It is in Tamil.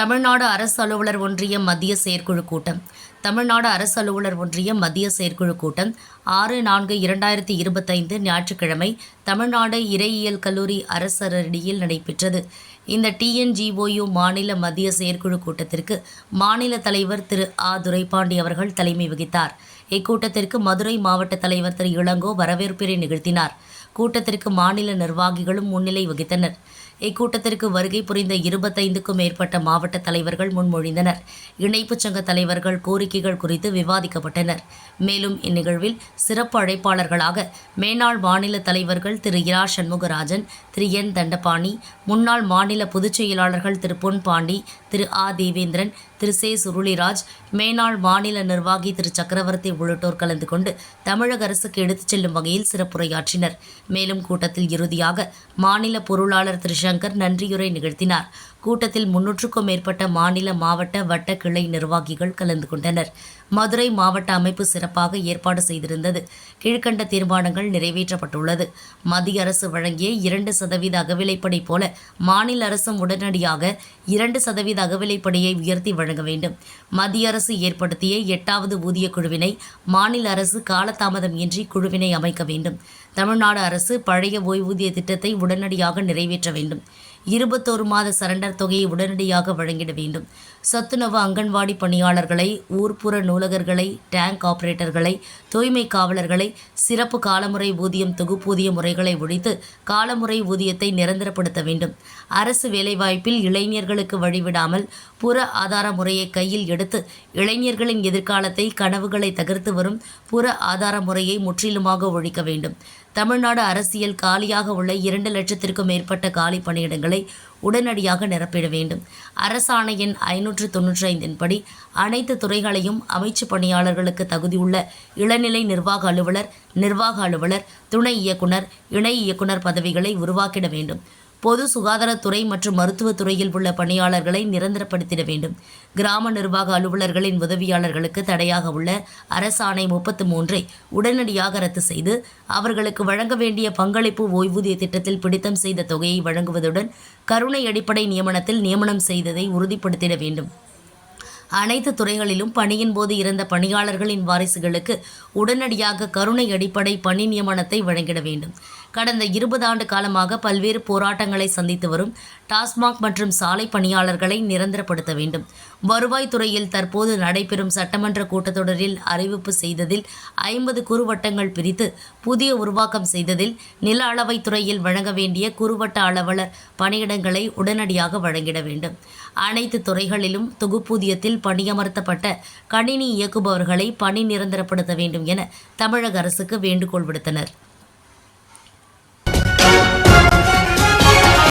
தமிழ்நாடு அரசு அலுவலர் ஒன்றியம் மத்திய செயற்குழு கூட்டம். தமிழ்நாடு அரசு அலுவலர் ஒன்றியம் மத்திய செயற்குழு கூட்டம். ஆறு நான்கு இரண்டாயிரத்தி இருபத்தைந்து ஞாயிற்றுக்கிழமை தமிழ்நாடு இறையியல் கல்லூரி அரசரடியில் நடைபெற்றது. இந்த டிஎன்ஜிஓயு மாநில மத்திய செயற்குழு கூட்டத்திற்கு மாநில தலைவர் திரு ஆ. துரைபாண்டி அவர்கள் தலைமை வகித்தார். இக்கூட்டத்திற்கு மதுரை மாவட்ட தலைவர் திரு இளங்கோ வரவேற்புரை நிகழ்த்தினார். கூட்டத்திற்கு மாநில நிர்வாகிகளும் முன்னிலை வகித்தனர். இக்கூட்டத்திற்கு வருகை புரிந்த இருபத்தைந்துக்கும் மேற்பட்ட மாவட்ட தலைவர்கள் முன்மொழிந்தனர். இணைப்புச் சங்க தலைவர்கள் கோரிக்கைகள் குறித்து விவாதிக்கப்பட்டனர். மேலும் இந்நிகழ்வில் சிறப்பு அழைப்பாளர்களாக மேனாள் மாநில தலைவர்கள் திரு இரா சண்முகராஜன் திரு என் தண்டபாணி முன்னாள் மாநில பொதுச் செயலாளர்கள் திரு பொன் பாண்டி திரு ஆ தேவேந்திரன் திரு சே சுருளிராஜ் மேனாள் மாநில நிர்வாகி திரு சக்கரவர்த்தி உள்ளிட்டோர் கலந்து கொண்டு தமிழக அரசுக்கு எடுத்துச் செல்லும் வகையில் சிறப்புரையாற்றினர். மேலும் கூட்டத்தில் இறுதியாக மாநில பொருளாளர் திரு சங்கர் நன்றியுரை நிகழ்த்தினார். கூட்டத்தில் முன்னூற்றுக்கும் மேற்பட்ட மாநில மாவட்ட வட்ட கிளை நிர்வாகிகள் கலந்து கொண்டனர். மதுரை மாவட்ட அமைப்பு சிறப்பாக ஏற்பாடு செய்திருந்தது. கீழ்கண்ட தீர்மானங்கள் நிறைவேற்றப்பட்டுள்ளது. மத்திய அரசு வழங்கிய இரண்டு சதவீத அகவிலைப்படி போல மாநில அரசும் உடனடியாக இரண்டு சதவீத அகவிலைப்படியை உயர்த்தி வழங்க வேண்டும். மத்திய அரசு ஏற்படுத்திய எட்டாவது ஊதிய குழுவினை மாநில அரசு காலதாமதம் இன்றி குழுவினை அமைக்க வேண்டும். தமிழ்நாடு அரசு பழைய ஓய்வூதிய திட்டத்தை உடனடியாக நிறைவேற்ற வேண்டும். இருபத்தோரு மாத சரண்டர் தொகையை உடனடியாக வழங்கிட வேண்டும். சத்துணவு அங்கன்வாடி பணியாளர்களை ஊர்ப்புற நூலகர்களை டேங்க் ஆபரேட்டர்களை தூய்மை காவலர்களை சிறப்பு காலமுறை ஊதியம் தொகுப்பூதிய முறைகளை ஒழித்து காலமுறை ஊதியத்தை நிரந்தரப்படுத்த வேண்டும். அரசு வேலைவாய்ப்பில் இளைஞர்களுக்கு வழிவிடாமல் புற ஆதார முறையை கையில் எடுத்து இளைஞர்களின் எதிர்காலத்தை கனவுகளை தகர்த்து வரும் புற ஆதார முறையை முற்றிலுமாக ஒழிக்க வேண்டும். தமிழ்நாடு அரசியல் காலியாக உள்ள இரண்டு லட்சத்திற்கும் மேற்பட்ட காலி பணியிடங்களை உடனடியாக நிரப்பிட வேண்டும். அரசாணையின் ஐநூற்று தொன்னூற்றி ஐந்தின்படி அனைத்து துறைகளையும் அமைச்சு பணியாளர்களுக்கு தகுதியுள்ள இளநிலை நிர்வாக அலுவலர் நிர்வாக அலுவலர் துணை இயக்குனர் இணை இயக்குனர் பதவிகளை உருவாக்கிட வேண்டும். பொது சுகாதாரத்துறை மற்றும் மருத்துவத்துறையில் உள்ள பணியாளர்களை நிரந்தரப்படுத்திட வேண்டும். கிராம நிர்வாக அலுவலர்களின் உதவியாளர்களுக்கு தடையாக உள்ள அரசாணை முப்பத்து மூன்றை உடனடியாக ரத்து செய்து அவர்களுக்கு வழங்க வேண்டிய பங்களிப்பு ஓய்வூதிய திட்டத்தில் பிடித்தம் செய்த தொகையை வழங்குவதுடன் கருணை அடிப்படை நியமனத்தில் நியமனம் செய்ததை உறுதிப்படுத்திட வேண்டும். அனைத்து துறைகளிலும் பணியின் போது இறந்த பணியாளர்களின் வாரிசுகளுக்கு உடனடியாக கருணை அடிப்படை பணி நியமனத்தை வழங்கிட வேண்டும். கடந்த இருபது ஆண்டு காலமாக பல்வேறு போராட்டங்களை சந்தித்து வரும் டாஸ்மாக் மற்றும் சாலை பணியாளர்களை நிரந்தரப்படுத்த வேண்டும். வருவாய்த்துறையில் தற்போது நடைபெறும் சட்டமன்ற கூட்டத்தொடரில் அறிவிப்பு செய்ததில் ஐம்பது குறுவட்டங்கள் பிரித்து புதிய உருவாக்கம் செய்ததில் நில அளவைத் துறையில் வழங்க வேண்டிய குறுவட்ட அளவலர் பணியிடங்களை உடனடியாக வழங்கிட வேண்டும். அனைத்து துறைகளிலும் தொகுப்பூதியத்தில் பணியமர்த்தப்பட்ட கணினி இயக்குபவர்களை பணி நிரந்தரப்படுத்த வேண்டும் என தமிழக அரசுக்கு வேண்டுகோள் விடுத்தனர்.